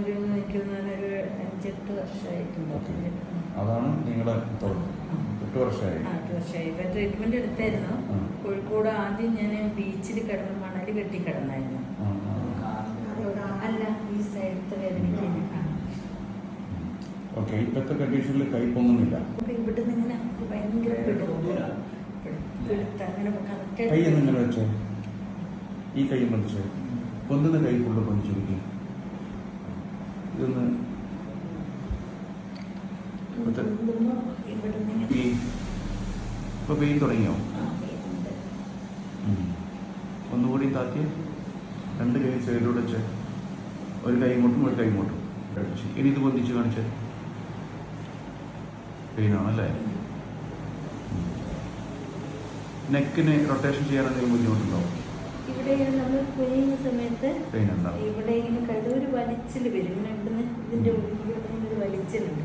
ഒരു അഞ്ചെട്ട് വർഷമായിട്ടുണ്ടോ? അതാണ് നിങ്ങളുടെ തുടക്കം എട്ട് വർഷമായി. ആ എട്ട് വർഷമായി. ഇപ്പം ട്രീറ്റ്മെന്റ് എടുത്തായിരുന്നു. കോഴിക്കോട് ആദ്യം ഞാൻ ബീച്ചിൽ കിടന്ന് മണൽ കെട്ടി കിടന്നായിരുന്നു. അല്ല ഈ സൈഡത്തെ വേദനയ്ക്ക് ഓക്കെ ഇപ്പോഴത്തെ കണ്ടീഷനിൽ കൈ പൊങ്ങുന്നില്ല ഇവിടുന്ന് ഇങ്ങനെ ഭയങ്കര പിടുത്തം. പിടുത്തം. അങ്ങനെ കൈ എന്നിങ്ങനെ വെച്ചേ? ഈ കൈ പൊന്നിച്ച് പൊന്തുന്ന കൈ ഫുള്ള് പൊന്നിച്ചിരിക്കും ഇതൊന്ന് ഇപ്പൊ പെയിൻ തുടങ്ങിയോ. ഒന്നുകൂടി താത്തി രണ്ട് കൈ സൈഡിലൂടെ വെച്ച്. ഒരു കൈ ഇങ്ങോട്ടും ഒരു കൈ ഇങ്ങോട്ടും. അടിച്ച്. ഇനി ഇത് പൊന്തിച്ച് കാണിച്ച്. പെയിനാണല്ലേ? നെക്കിന് റൊട്ടേഷൻ ചെയ്യാൻ എന്തെങ്കിലും ബുദ്ധിമുട്ടുണ്ടോ? ഇവിടെ ഇങ്ങനെ നമ്മൾ കുനിയുന്ന സമയത്ത് ഇവിടെ ഇങ്ങനെ കഴുത ഒരു വലിച്ചിൽ വരും. ഇങ്ങനെ ഇവിടുന്ന് ഇതിന്റെ ഉള്ളിൽ ഇവിടെ ഇങ്ങനെ ഒരു വലിച്ചിലുണ്ട്.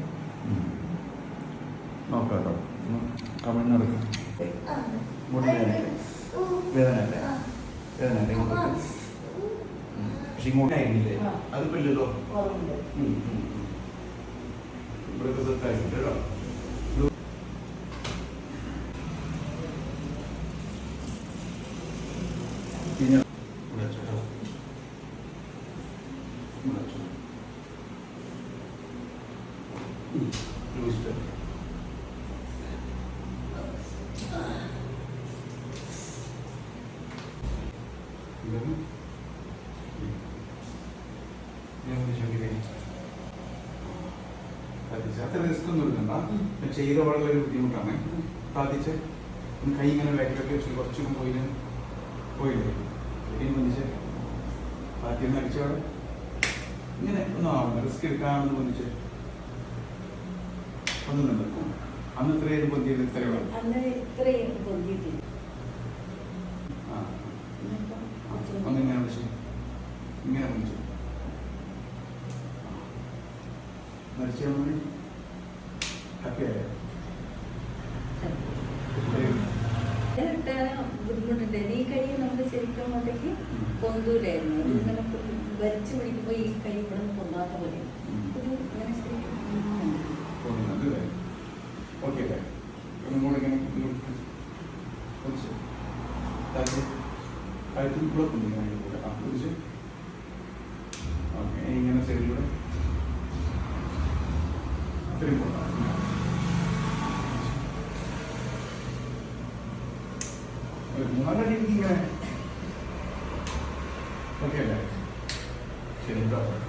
നോക്കാട്ടോ. കമിഴ്ന്ന് നടക്കും മുടി വേദന. വേദന അല്ലേ വേദന അല്ലേ ഇങ്ങോട്ട് ഉം. പക്ഷെ ഇങ്ങോട്ട് ആയിരുന്നില്ലേ ആ. അതിപ്പോ ഇല്ലല്ലോ കുറവുണ്ട് ഉം, ഉം, ഉം. ഇവിടെയൊക്കെ സെറ്റായിട്ടുണ്ട് കേട്ടോ പിന്നെ ഇവിടെ വെച്ചോ കേട്ടോ. ഇവിടെ വെച്ചോ. ഉം. ലൂസ് ഇട്ട്. ഇതൊന്ന് ഉം. ഞാൻ ഒന്ന് ചോദിക്കട്ടെ സാധിച്ച് അത്ര റിസ്ക് ഒന്നും എടുക്കണ്ട ഞാൻ ചെയ്ത വളരെ ഒരു ബുദ്ധിമുട്ടാണ് സാധിച്ച് ഒന്ന് കൈ ഇങ്ങനെ ബാക്കിലൊക്കെ വെച്ച് കുറച്ചും പോയിന് പോയില്ലേ? ഇനി ബാക്കി ഒന്ന് അടിച്ചോടെ ഇങ്ങനെ ഒന്നും ആവണം റിസ്ക് എടുക്കാണെന്ന് പൊന്നിച്ച് ഒന്നും നിൽക്കും അന്ന് ഇത്രയും പൊന്തിയത് ഇത്രയുള്ള ഇങ്ങനെ വിളിച്ച് ഇങ്ങനെ വിളിച്ചു മരിച്ചാൽ മതി ഹാപ്പി ആയോ നേരിട്ട് ബുദ്ധിമുട്ടുണ്ട് ഈ കൈ നമ്മൾ ശരിക്കും അങ്ങോട്ടേക്ക് പൊന്തൂലായിരുന്നു. ഇങ്ങനെ വലിച്ചു പിടിക്കുമ്പോൾ ഈ കൈ ഇവിടെ നിന്ന് പൊന്താത്ത പോലെ. ഒരു ഇങ്ങനെ ശരിക്കും ഇങ്ങനെ കഴുത്തിൽ ബ്ലോക്ക് ഉണ്ട് ഇങ്ങനെ കൂടെ ഇങ്ങനെ സൈഡിലൂടെ അത്രയും പോകാം ഒരു മൂന്നാൽ അടി